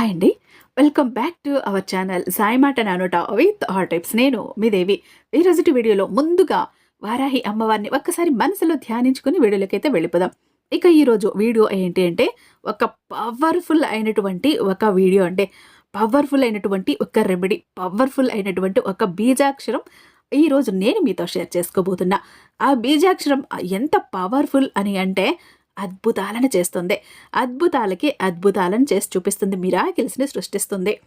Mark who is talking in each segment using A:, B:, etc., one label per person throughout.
A: Hi అండి. Welcome back to our channel సాయిమాట నానోట with our types నేను మీ దేవి. ఈ వీడియోలో ముందుగా వారాహి అమ్మవారిని ఒక్కసారి మనసులో ధ్యానించుకుని వీడియోలోకి అయితే వెళ్ళిపోదాం. ఇక ఈరోజు వీడియో ఏంటి అంటే ఒక పవర్ఫుల్ అయినటువంటి ఒక వీడియో అంటే పవర్ఫుల్ అయినటువంటి ఒక రెమెడీ పవర్ఫుల్ అయినటువంటి ఒక బీజాక్షరం ఈరోజు నేను మీతో షేర్ చేసుకోబోతున్నా. ఆ బీజాక్షరం ఎంత పవర్ఫుల్ అని అంటే అద్భుతాలను చేస్తుంది. అద్భుతాలకి అద్భుతాలను చేసి చూపిస్తుంది. మిరాకిల్స్ని సృష్టిస్తుంది.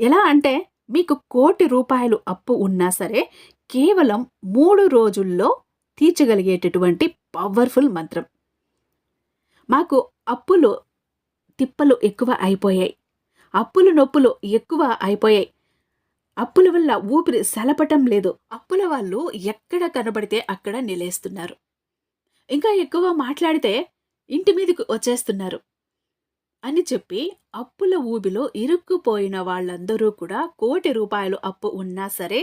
A: ఎలా అంటే మీకు కోటి రూపాయలు అప్పు ఉన్నా సరే కేవలం మూడు రోజుల్లో తీర్చగలిగేటటువంటి పవర్ఫుల్ మంత్రం. మాకు అప్పులు తిప్పలు ఎక్కువ అయిపోయాయి. అప్పులు నొప్పులు ఎక్కువ అయిపోయాయి. అప్పుల వల్ల ఊపిరి సలపటం లేదు. అప్పుల వాళ్ళు ఎక్కడ కనబడితే అక్కడ నిలేస్తున్నారు. ఇంకా ఎక్కువ మాట్లాడితే ఇంటి మీదకు వచ్చేస్తున్నారు అని చెప్పి అప్పుల ఊబిలో ఇరుక్కుపోయిన వాళ్ళందరూ కూడా కోటి రూపాయలు అప్పు ఉన్నా సరే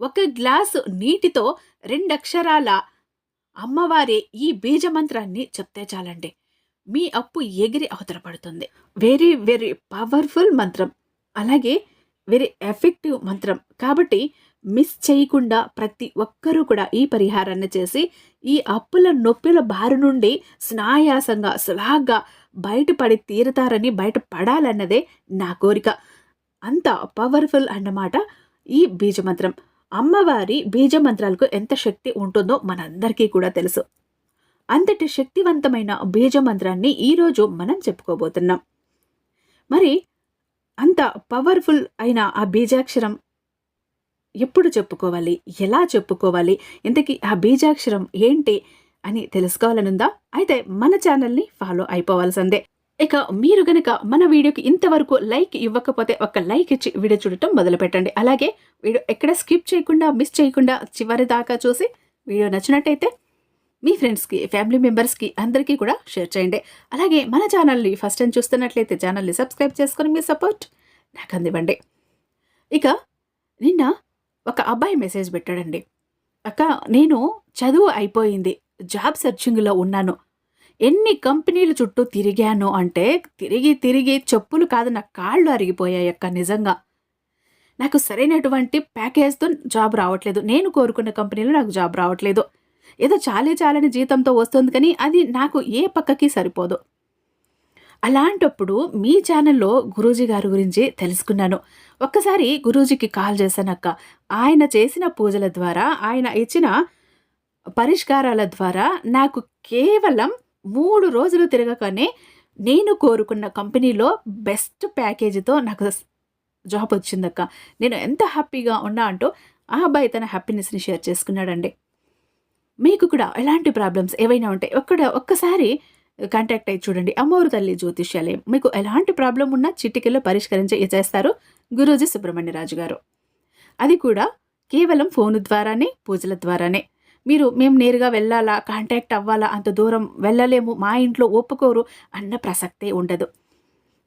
A: ఒక గ్లాసు నీటితో రెండక్షరాల అమ్మవారి ఈ బీజమంత్రాన్ని చెప్తే చాలండి. మీ అప్పు ఎగిరి అవతల పడుతుంది వెరీ వెరీ పవర్ఫుల్ మంత్రం. అలాగే వెరీ ఎఫెక్టివ్ మంత్రం. కాబట్టి మిస్ చేయకుండా ప్రతి ఒక్కరూ కూడా ఈ పరిహారాన్ని చేసి ఈ అప్పుల నొప్పిల బారి నుండి స్నాయాసంగా సులాగ్గా బయటపడి తీరుతారని బయట పడాలన్నదే నా కోరిక. అంత పవర్ఫుల్ అన్నమాట ఈ బీజమంత్రం. అమ్మవారి బీజమంత్రాలకు ఎంత శక్తి ఉంటుందో మనందరికీ కూడా తెలుసు. అంతటి శక్తివంతమైన బీజమంత్రాన్ని ఈరోజు మనం చెప్పుకోబోతున్నాం. మరి అంత పవర్ఫుల్ అయిన ఆ బీజాక్షరం ఎప్పుడు చెప్పుకోవాలి? ఎలా చెప్పుకోవాలి? ఇంతకీ ఆ బీజాక్షరం ఏంటి? అని తెలుసుకోవాలనుందా? అయితే మన ఛానల్ని ఫాలో అయిపోవాల్సిందే. ఇక మీరు గనక మన వీడియోకి ఇంతవరకు లైక్ ఇవ్వకపోతే ఒక లైక్ ఇచ్చి వీడియో చూడటం మొదలు పెట్టండి అలాగే వీడియో ఎక్కడ స్కిప్ చేయకుండా మిస్ చేయకుండా చివరి దాకా చూసి వీడియో నచ్చినట్టయితే మీ ఫ్రెండ్స్కి ఫ్యామిలీ మెంబర్స్కి అందరికీ కూడా షేర్ చేయండి. అలాగే మన ఛానల్ని ఫస్ట్ టైం చూస్తున్నట్లయితే ఛానల్ని సబ్స్క్రైబ్ చేసుకొని మీ సపోర్ట్ నాకు అందివ్వండి ఇక నిన్న ఒక అబ్బాయి మెసేజ్ పెట్టాడండి. అక్క నేను చదువు అయిపోయింది. జాబ్ సెర్చింగ్లో ఉన్నాను. ఎన్ని కంపెనీలు చుట్టూ తిరిగాను అంటే తిరిగి తిరిగి చెప్పులు కాదు నా కాళ్ళు అరిగిపోయాయి అక్క నిజంగా. నాకు సరైనటువంటి ప్యాకేజ్తో జాబ్ రావట్లేదు. నేను కోరుకున్న కంపెనీలో నాకు జాబ్ రావట్లేదు. ఏదో చాలే చాలని జీతంతో వస్తుంది కానీ అది నాకు ఏ పక్కకి సరిపోదు. అలాంటప్పుడు మీ ఛానల్లో గురూజీ గారి గురించి తెలుసుకున్నాను. ఒక్కసారి గురూజీకి కాల్ చేశానక్క. ఆయన చేసిన పూజల ద్వారా ఆయన ఇచ్చిన పరిష్కారాల ద్వారా నాకు కేవలం మూడు రోజులు తిరగకనే నేను కోరుకున్న కంపెనీలో బెస్ట్ ప్యాకేజీతో నాకు జాబ్ వచ్చిందక్క. నేను ఎంత హ్యాపీగా ఉన్నా అంటూ ఆ అబ్బాయి తన హ్యాపీనెస్ని షేర్ చేసుకున్నాడండి. మీకు కూడా ఎలాంటి ప్రాబ్లమ్స్ ఏవైనా ఉంటాయి ఒక్కడ ఒక్కసారి కాంటాక్ట్ అయ్యి చూడండి. అమ్మవారు తల్లి జ్యోతిష్యాలయం. మీకు ఎలాంటి ప్రాబ్లం ఉన్నా చిటికెలో పరిష్కరించే చేస్తారు గురూజీ సుబ్రహ్మణ్యరాజు గారు. అది కూడా కేవలం ఫోన్ ద్వారానే పూజల ద్వారానే. మీరు మేము నేరుగా వెళ్ళాలా కాంటాక్ట్ అవ్వాలా అంత దూరం వెళ్ళలేము మా ఇంట్లో ఒప్పుకోరు అన్న ప్రసక్తే ఉండదు.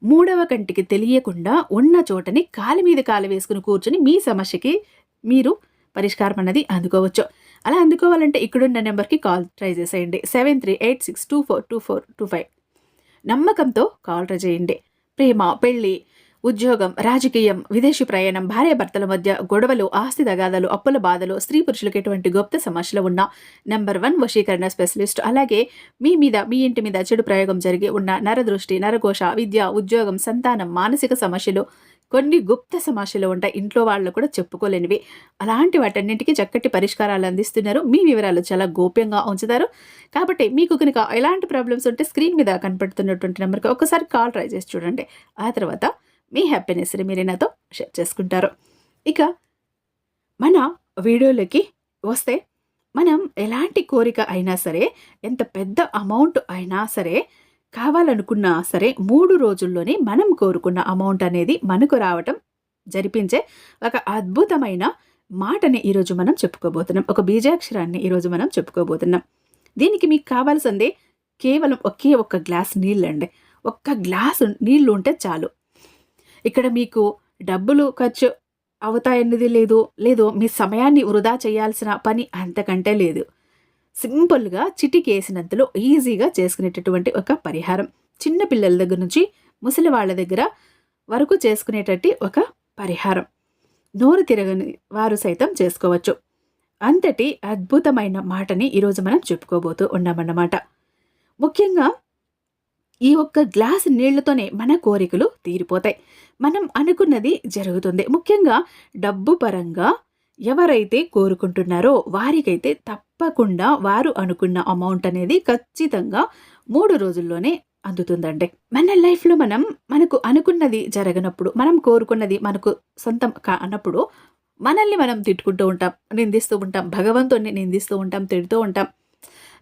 A: మూడవ కంటికి తెలియకుండా ఉన్న చోటని కాలి మీద కాలు వేసుకుని కూర్చుని మీ సమస్యకి మీరు పరిష్కారం అన్నది అందుకోవచ్చు. అలా అందుకోవాలంటే ఇక్కడున్న నెంబర్కి కాల్ ట్రై చేసేయండి. Seven three eight six two four two four two five. నమ్మకంతో కాల్ ట్రై చేయండి. ప్రేమ పెళ్ళి ఉద్యోగం రాజకీయం విదేశీ ప్రయాణం భార్యాభర్తల మధ్య గొడవలు ఆస్తి తగాదాలు అప్పుల బాధలు స్త్రీ పురుషులకు ఎటువంటి గొప్ప సమస్యలు ఉన్న నెంబర్ వన్ వశీకరణ స్పెషలిస్ట్. అలాగే మీ మీద మీ ఇంటి మీద చెడు ప్రయోగం జరిగి ఉన్న నరదృష్టి నరఘోష విద్య ఉద్యోగం సంతానం మానసిక సమస్యలు కొన్ని గుప్త సమస్యలు ఉంటాయి. ఇంట్లో వాళ్ళు కూడా చెప్పుకోలేనివి. అలాంటి వాటన్నింటికి చక్కటి పరిష్కారాలు అందిస్తున్నారు. మీ వివరాలు చాలా గోప్యంగా ఉంచుతారు. కాబట్టి మీకు కనుక ఎలాంటి ప్రాబ్లమ్స్ ఉంటే స్క్రీన్ మీద కనపడుతున్నటువంటి నెంబర్కి ఒకసారి కాల్ ట్రై చేసి చూడండి. ఆ తర్వాత మీ హ్యాపీనెస్ని మీరు నాతో షేర్ చేసుకుంటారు. ఇక మన వీడియోలోకి వస్తే మనం ఎలాంటి కోరిక అయినా సరే ఎంత పెద్ద అమౌంట్ అయినా సరే కావాలనుకున్నా సరే మూడు రోజుల్లోనే మనం కోరుకున్న అమౌంట్ అనేది మనకు రావటం జరిపించే ఒక అద్భుతమైన మాటని ఈరోజు మనం చెప్పుకోబోతున్నాం. ఒక బీజాక్షరాన్ని ఈరోజు మనం చెప్పుకోబోతున్నాం. దీనికి మీకు కావాల్సిందే కేవలం ఒకే ఒక్క గ్లాస్ నీళ్ళండి. ఒక్క గ్లాసు నీళ్ళు ఉంటే చాలు. ఇక్కడ మీకు డబ్బులు ఖర్చు అవుతాయన్నది లేదు లేదు మీ సమయాన్ని వృధా చేయాల్సిన పని అంతకంటే లేదు. సింపుల్గా చిటికేసినంతలో ఈజీగా చేసుకునేటటువంటి ఒక పరిహారం. చిన్న పిల్లల దగ్గర నుంచి ముసలి వాళ్ళ దగ్గర వరకు చేసుకునేటట్టు ఒక పరిహారం. నోరు తిరగని వారు సైతం చేసుకోవచ్చు. అంతటి అద్భుతమైన మాటని ఈరోజు మనం చెప్పుకోబోతూ ఉన్నామన్నమాట. ముఖ్యంగా ఈ ఒక్క గ్లాస్ నీళ్ళతోనే మన కోరికలు తీరిపోతాయి. మనం అనుకున్నది జరుగుతుంది. ముఖ్యంగా డబ్బు పరంగా ఎవరైతే కోరుకుంటున్నారో వారికైతే తప్పకుండా వారు అనుకున్న అమౌంట్ అనేది ఖచ్చితంగా మూడు రోజుల్లోనే అందుతుందండి. మన లైఫ్లో మనం మనకు అనుకున్నది జరగనప్పుడు మనం కోరుకున్నది మనకు సొంతం కానప్పుడు మనల్ని మనం తిట్టుకుంటూ ఉంటాం నిందిస్తూ ఉంటాం భగవంతుడిని నిందిస్తూ ఉంటాం తిడుతూ ఉంటాం.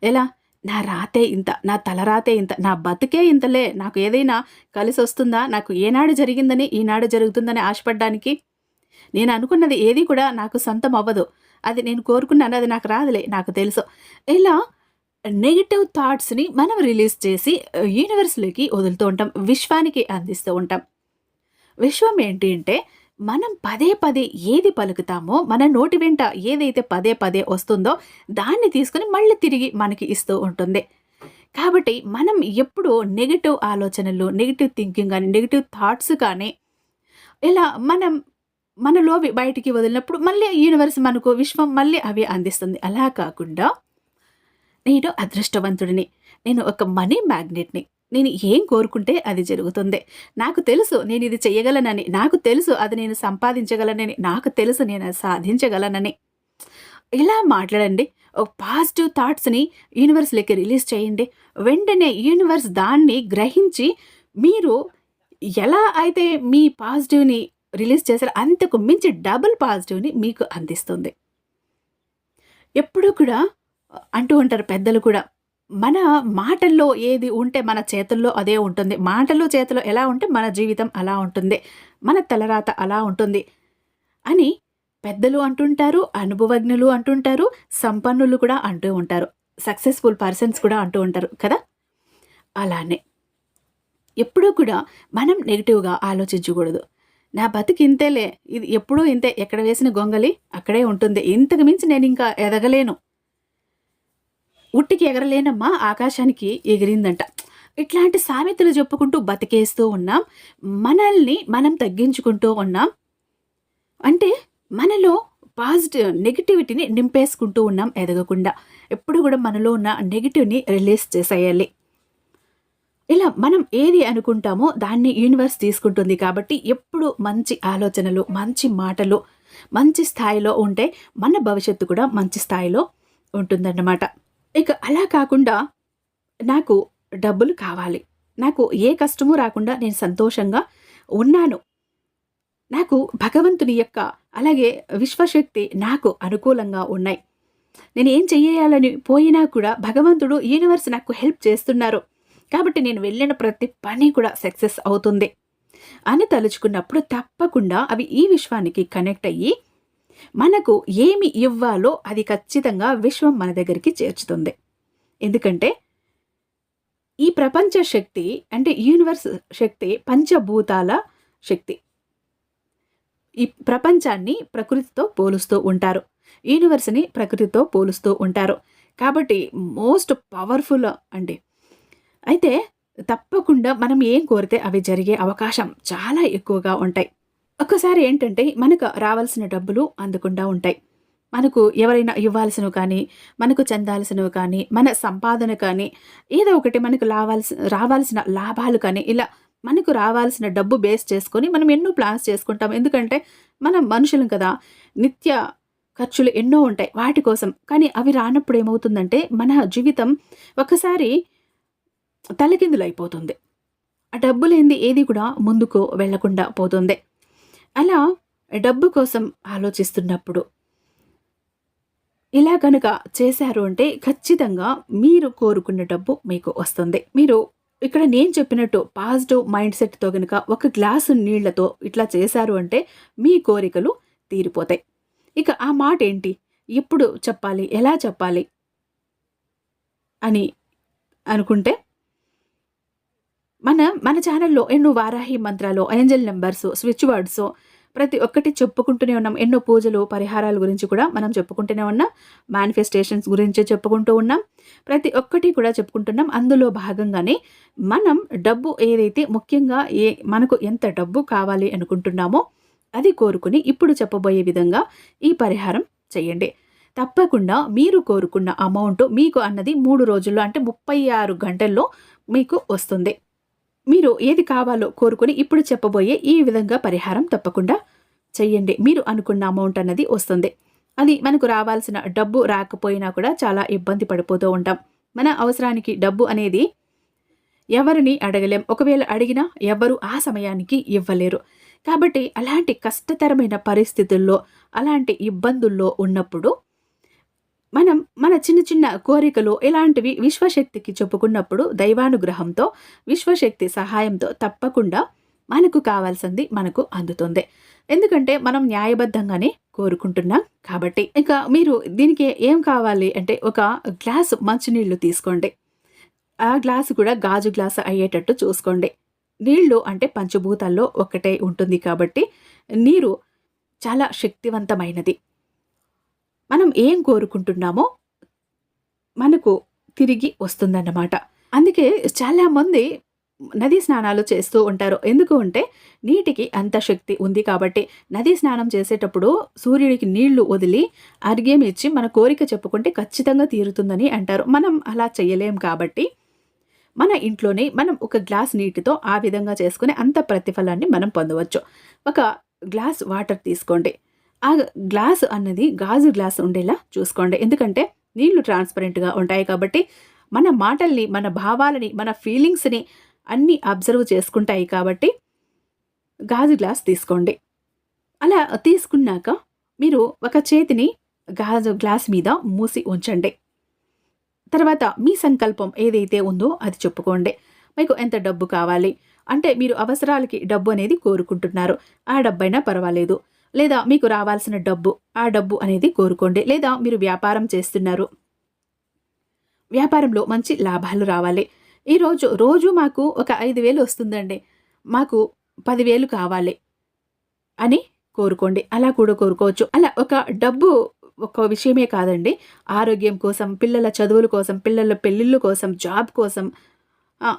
A: ఎలా? నా రాతే ఇంత నా తలరాతే ఇంత నా బతుకే ఇంతలే నాకు ఏదైనా కలిసి వస్తుందా నాకు ఏనాడు జరిగిందని ఈనాడు జరుగుతుందని ఆశపడ్డానికి నేను అనుకున్నది ఏది కూడా నాకు సొంతం అవ్వదు అది నేను కోరుకున్నాను అది నాకు రాదులే నాకు తెలుసు. ఇలా నెగిటివ్ థాట్స్ని మనం రిలీజ్ చేసి యూనివర్స్లోకి వదులుతూ ఉంటాం విశ్వానికి అందిస్తూ ఉంటాం. విశ్వం ఏంటి అంటే మనం పదే పదే ఏది పలుకుతామో మన నోటి వెంట ఏదైతే పదే పదే వస్తుందో దాన్ని తీసుకుని మళ్ళీ తిరిగి మనకి ఇస్తూ ఉంటుంది. కాబట్టి మనం ఎప్పుడు నెగిటివ్ ఆలోచనలు నెగిటివ్ థింకింగ్ కానీ నెగిటివ్ థాట్స్ కానీ ఇలా మనం మనలో బయటికి వదిలినప్పుడు మళ్ళీ యూనివర్స్ మనకు విశ్వం మళ్ళీ అవి అందిస్తుంది. అలా కాకుండా నేను అదృష్టవంతుడిని నేను ఒక మనీ మ్యాగ్నెట్ని నేను ఏం కోరుకుంటే అది జరుగుతుంది. నాకు తెలుసు నేను ఇది చేయగలనని నాకు తెలుసు అది నేను సంపాదించగలనని నాకు తెలుసు నేను సాధించగలనని. ఇలా మాట్లాడండి. ఒక పాజిటివ్ థాట్స్ని యూనివర్స్లోకి రిలీజ్ చేయండి. వెంటనే యూనివర్స్ దాన్ని గ్రహించి మీరు ఎలా అయితే మీ పాజిటివ్ని రిలీజ్ చేశారో అంతకు మించి డబుల్ పాజిటివ్ని మీకు అందిస్తుంది. ఎప్పుడూ కూడా అంటూ ఉంటారు పెద్దలు కూడా మన మాటల్లో ఏది ఉంటే మన చేతుల్లో అదే ఉంటుంది. మాటలు చేతిలో ఎలా ఉంటే మన జీవితం అలా ఉంటుంది. మన తలరాత అలా ఉంటుంది అని పెద్దలు అంటుంటారు అనుభవజ్ఞులు అంటుంటారు సంపన్నులు కూడా అంటూ ఉంటారు. సక్సెస్ఫుల్ పర్సన్స్ కూడా అంటూ ఉంటారు కదా? అలానే. ఎప్పుడూ కూడా మనం నెగిటివ్గా ఆలోచించకూడదు. నా బతికి ఇంతేలే. ఇది ఎప్పుడూ ఇంతే. ఎక్కడ వేసిన గొంగలి అక్కడే ఉంటుంది. ఇంతకు మించి నేను ఇంకా ఎదగలేను. ఉట్టికి ఎగరలేనమ్మా. ఆకాశానికి ఎగిరిందంట. ఇట్లాంటి సామెతలు చెప్పుకుంటూ బతికేస్తూ ఉన్నాం. మనల్ని మనం తగ్గించుకుంటూ ఉన్నాం. అంటే మనలో పాజిటివ్ నెగిటివిటీని నింపేసుకుంటూ ఉన్నాం ఎదగకుండా. ఎప్పుడు కూడా మనలో ఉన్న నెగిటివ్ని రిలీజ్ చేసేయాలి. ఇలా మనం ఏది అనుకుంటామో దాన్ని యూనివర్స్ తీసుకుంటుంది కాబట్టి ఎప్పుడు మంచి ఆలోచనలు మంచి మాటలు మంచి స్థాయిలో ఉంటే మన భవిష్యత్తు కూడా మంచి స్థాయిలో ఉంటుందన్నమాట. ఇక అలా కాకుండా నాకు డబ్బులు కావాలి. నాకు ఏ కష్టము రాకుండా నేను సంతోషంగా ఉన్నాను. నాకు భగవంతుని యొక్క అలాగే విశ్వశక్తి నాకు అనుకూలంగా ఉన్నాయి. నేను ఏం చెయ్యాలని పోయినా కూడా భగవంతుడు యూనివర్స్ నాకు హెల్ప్ చేస్తున్నారు. కాబట్టి నేను వెళ్ళిన ప్రతి పని కూడా సక్సెస్ అవుతుంది అని తలుచుకున్నప్పుడు తప్పకుండా అవి ఈ విశ్వానికి కనెక్ట్ అయ్యి మనకు ఏమి ఇవ్వాలో అది ఖచ్చితంగా విశ్వం మన దగ్గరికి చేర్చుతుంది. ఎందుకంటే ఈ ప్రపంచ శక్తి అంటే యూనివర్స్ శక్తి పంచభూతాల శక్తి ఈ ప్రపంచాన్ని ప్రకృతితో పోలుస్తూ ఉంటారు. యూనివర్స్ని ప్రకృతితో పోలుస్తూ ఉంటారు. కాబట్టి మోస్ట్ పవర్ఫుల్ అండి అయితే తప్పకుండా మనం ఏం కోరితే అవి జరిగే అవకాశం చాలా ఎక్కువగా ఉంటాయి. ఒక్కసారి ఏంటంటే మనకు రావాల్సిన డబ్బులు అందకుండా ఉంటాయి. మనకు ఎవరైనా ఇవ్వాల్సినవి కానీ మనకు చెందాల్సినవి కానీ మన సంపాదన కానీ ఏదో ఒకటి మనకు లావాల్సిన రావాల్సిన లాభాలు కానీ ఇలా మనకు రావాల్సిన డబ్బు బేస్ చేసుకొని మనం ఎన్నో ప్లాన్స్ చేసుకుంటాం. ఎందుకంటే మనం మనుషులం కదా నిత్య ఖర్చులు ఎన్నో ఉంటాయి వాటి కోసం. కానీ అవి రానప్పుడు ఏమవుతుందంటే మన జీవితం ఒకసారి తలకిందులైపోతుంది. అయిపోతుంది ఆ డబ్బు లేనిది ఏది కూడా ముందుకు వెళ్ళకుండా పోతుంది. అలా డబ్బు కోసం ఆలోచిస్తున్నప్పుడు ఇలా కనుక చేశారు అంటే ఖచ్చితంగా మీరు కోరుకున్న డబ్బు మీకు వస్తుంది. మీరు ఇక్కడ నేను చెప్పినట్టు పాజిటివ్ మైండ్ సెట్తో కనుక ఒక గ్లాసు నీళ్ళతో ఇట్లా చేశారు అంటే మీ కోరికలు తీరిపోతాయి. ఇక ఆ మాట ఏంటి? ఎప్పుడు చెప్పాలి? ఎలా చెప్పాలి? అని అనుకుంటే మన మన ఛానల్లో ఎన్నో వారాహి మంత్రాలు ఏంజల్ నెంబర్స్ స్విచ్ వర్డ్స్ ప్రతి ఒక్కటి చెప్పుకుంటూనే ఉన్నాం. ఎన్నో పూజలు పరిహారాల గురించి కూడా మనం చెప్పుకుంటూనే ఉన్నాం. మేనిఫెస్టేషన్స్ గురించి చెప్పుకుంటూ ఉన్నాం. ప్రతి ఒక్కటి కూడా చెప్పుకుంటున్నాం. అందులో భాగంగానే మనం డబ్బు ఏదైతే ముఖ్యంగా ఏ మనకు ఎంత డబ్బు కావాలి అనుకుంటున్నామో అది కోరుకుని ఇప్పుడు చెప్పబోయే విధంగా ఈ పరిహారం చేయండి. తప్పకుండా మీరు కోరుకున్న అమౌంట్ మీకు అన్నది మూడు రోజుల్లో అంటే ముప్పై ఆరు గంటల్లో మీకు వస్తుంది. మీరు ఏది కావాలో కోరుకుని ఇప్పుడు చెప్పబోయే ఈ విధంగా పరిహారం తప్పకుండా చెయ్యండి. మీరు అనుకున్న అమౌంట్ అన్నది వస్తుంది. అది మనకు రావాల్సిన డబ్బు రాకపోయినా కూడా చాలా ఇబ్బంది పడిపోతూ ఉంటాం. మన అవసరానికి డబ్బు అనేది ఎవరిని అడగలేం. ఒకవేళ అడిగినా ఎవరు ఆ సమయానికి ఇవ్వలేరు. కాబట్టి అలాంటి కష్టతరమైన పరిస్థితుల్లో అలాంటి ఇబ్బందుల్లో ఉన్నప్పుడు మనం మన చిన్న చిన్న కోరికలు ఇలాంటివి విశ్వశక్తికి చెప్పుకున్నప్పుడు దైవానుగ్రహంతో విశ్వశక్తి సహాయంతో తప్పకుండా మనకు కావాల్సింది మనకు అందుతుంది. ఎందుకంటే మనం న్యాయబద్ధంగానే కోరుకుంటున్నాం కాబట్టి. ఇక మీరు దీనికి ఏం కావాలి అంటే ఒక గ్లాసు మంచినీళ్ళు తీసుకోండి. ఆ గ్లాసు కూడా గాజు గ్లాసు అయ్యేటట్టు చూసుకోండి. నీళ్ళు అంటే పంచభూతాల్లో ఒకటే ఉంటుంది కాబట్టి నీరు చాలా శక్తివంతమైనది. మనం ఏం కోరుకుంటున్నామో మనకు తిరిగి వస్తుందన్నమాట. అందుకే చాలామంది నదీ స్నానాలు చేస్తూ ఉంటారు. ఎందుకు అంటే నీటికి అంత శక్తి ఉంది కాబట్టి నదీ స్నానం చేసేటప్పుడు సూర్యుడికి నీళ్ళు వదిలి అర్ఘ్యం ఇచ్చి మన కోరిక చెప్పుకుంటే ఖచ్చితంగా తీరుతుందని అంటారు. మనం అలా చేయలేం కాబట్టి మన ఇంట్లోనే మనం ఒక గ్లాస్ నీటితో ఆ విధంగా చేసుకుని అంత ప్రతిఫలాన్ని మనం పొందవచ్చు. ఒక గ్లాస్ వాటర్ తీసుకోండి. ఆ గ్లాస్ అన్నది గాజు గ్లాస్ ఉండేలా చూసుకోండి. ఎందుకంటే నీళ్ళు ట్రాన్స్పరెంట్గా ఉంటాయి కాబట్టి మన మాటల్ని మన భావాలని మన ఫీలింగ్స్ని అన్నీ అబ్జర్వ్ చేసుకుంటాయి కాబట్టి గాజు గ్లాస్ తీసుకోండి. అలా తీసుకున్నాక మీరు ఒక చేతిని గాజు గ్లాస్ మీద మూసి ఉంచండి. తర్వాత మీ సంకల్పం ఏదైతే ఉందో అది చెప్పుకోండి. మీకు ఎంత డబ్బు కావాలి? అంటే మీరు అవసరాలకి డబ్బు అనేది కోరుకుంటున్నారు. ఆ డబ్బైనా పర్వాలేదు. లేదా మీకు రావాల్సిన డబ్బు ఆ డబ్బు అనేది కోరుకోండి. లేదా మీరు వ్యాపారం చేస్తున్నారు. వ్యాపారంలో మంచి లాభాలు రావాలి. ఈరోజు రోజు మాకు ఒక ఐదు వేలు వస్తుందండి. మాకు పదివేలు కావాలి అని కోరుకోండి. అలా కూడా కోరుకోవచ్చు. అలా ఒక డబ్బు ఒక విషయమే కాదండి. ఆరోగ్యం కోసం పిల్లల చదువుల కోసం పిల్లల పెళ్ళిళ్ళ కోసం జాబ్ కోసం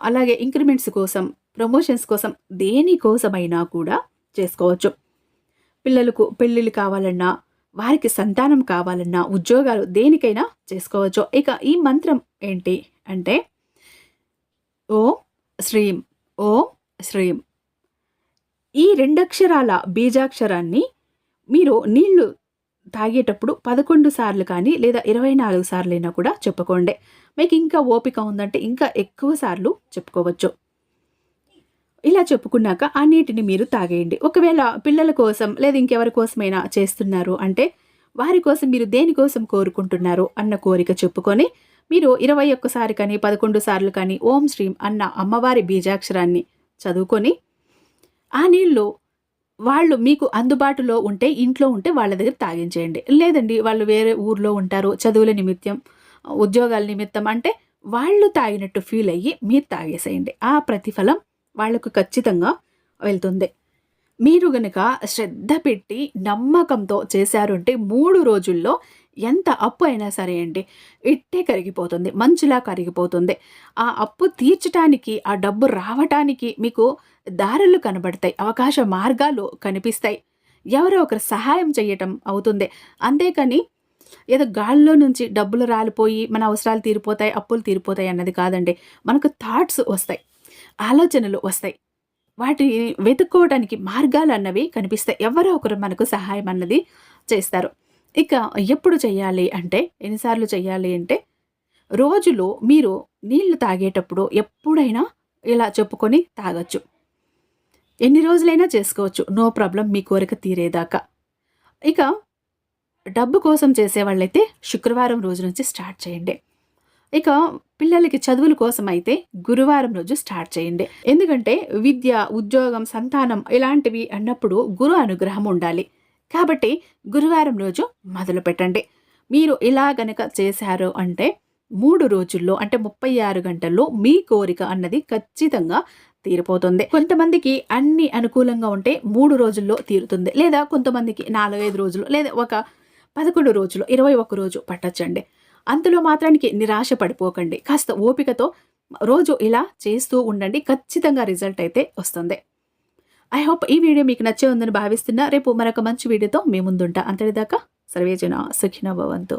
A: అలాగే ఇంక్రిమెంట్స్ కోసం ప్రమోషన్స్ కోసం దేనికోసమైనా కూడా చేసుకోవచ్చు. పిల్లలకు పెళ్ళిళ్ళు కావాలన్నా వారికి సంతానం కావాలన్నా ఉద్యోగాలు దేనికైనా చేసుకోవచ్చు. ఇక ఈ మంత్రం ఏంటి అంటే ఓం శ్రీం ఓం శ్రీం. ఈ రెండక్షరాల బీజాక్షరాన్ని మీరు నీళ్ళు తాగేటప్పుడు పదకొండు సార్లు కానీ లేదా ఇరవై నాలుగు సార్లు అయినా కూడా చెప్పుకోండి. మీకు ఇంకా ఓపిక ఉందంటే ఇంకా ఎక్కువ సార్లు చెప్పుకోవచ్చు. ఇలా చెప్పుకున్నాక ఆ నీటిని మీరు తాగేయండి. ఒకవేళ పిల్లల కోసం లేదా ఇంకెవరి కోసమైనా చేస్తున్నారు అంటే వారి కోసం మీరు దేనికోసం కోరుకుంటున్నారు అన్న కోరిక చెప్పుకొని మీరు ఇరవై ఒక్కసారి కానీ పదకొండు సార్లు కానీ ఓం శ్రీం అన్న అమ్మవారి బీజాక్షరాన్ని చదువుకొని ఆ నీళ్ళు వాళ్ళు మీకు అందుబాటులో ఉంటే ఇంట్లో ఉంటే వాళ్ళ దగ్గర తాగించేయండి. లేదండి వాళ్ళు వేరే ఊర్లో ఉంటారు చదువుల నిమిత్తం ఉద్యోగాల నిమిత్తం అంటే వాళ్ళు తాగినట్టు ఫీల్ అయ్యి మీరు తాగేసేయండి. ఆ ప్రతిఫలం వాళ్ళకు ఖచ్చితంగా వెళ్తుంది. మీరు గనక శ్రద్ధ పెట్టి నమ్మకంతో చేశారు అంటే మూడు రోజుల్లో ఎంత అప్పు అయినా సరే అండి ఇట్టే కరిగిపోతుంది మంచులా కరిగిపోతుంది. ఆ అప్పు తీర్చడానికి ఆ డబ్బు రావటానికి మీకు దారులు కనబడతాయి అవకాశ మార్గాలు కనిపిస్తాయి. ఎవరో ఒకరు సహాయం చేయటం అవుతుంది. అంతేకాని ఏదో గాల్లో నుంచి డబ్బులు రాలిపోయి మన అవసరాలు తీరిపోతాయి అప్పులు తీరిపోతాయి అన్నది కాదండి. మనకు థాట్స్ వస్తాయి. ఆలోచనలు వస్తాయి. వాటిని వెతుక్కోవడానికి మార్గాలు అన్నవి కనిపిస్తాయి. ఎవరో ఒకరు మనకు సహాయం అన్నది చేస్తారు. ఇక ఎప్పుడు చేయాలి అంటే ఎన్నిసార్లు చేయాలి అంటే రోజులో మీరు నీళ్ళు తాగేటప్పుడు ఎప్పుడైనా ఇలా చెప్పుకొని తాగొచ్చు. ఎన్ని రోజులైనా చేసుకోవచ్చు. నో ప్రాబ్లం మీ కోరిక తీరేదాకా. ఇక డబ్బు కోసం చేసేవాళ్ళైతే శుక్రవారం రోజు నుంచి స్టార్ట్ చేయండి. ఇక పిల్లలకి చదువుల కోసం అయితే గురువారం రోజు స్టార్ట్ చేయండి. ఎందుకంటే విద్య ఉద్యోగం సంతానం ఇలాంటివి అన్నప్పుడు గురు అనుగ్రహం ఉండాలి. కాబట్టి గురువారం రోజు మొదలు పెట్టండి. మీరు ఇలా గనక చేశారు అంటే మూడు రోజుల్లో అంటే ముప్పై ఆరు గంటల్లో మీ కోరిక అన్నది ఖచ్చితంగా తీరిపోతుంది. కొంతమందికి అన్ని అనుకూలంగా ఉంటే మూడు రోజుల్లో తీరుతుంది. లేదా కొంతమందికి నాలుగైదు రోజులు లేదా ఒక పదకొండు రోజులు ఇరవై ఒక్క రోజు పట్టచ్చండి. అంతలో మాత్రానికి నిరాశ పడిపోకండి. కాస్త ఓపికతో రోజు ఇలా చేస్తూ ఉండండి. ఖచ్చితంగా రిజల్ట్ అయితే వస్తుంది. ఐ హోప్ ఈ వీడియో మీకు నచ్చే ఉందని భావిస్తున్నా. రేపు మరొక మంచి వీడియోతో మీ ముందుంటా. అంతటిదాకా సర్వేజన సుఖిన భవంతు.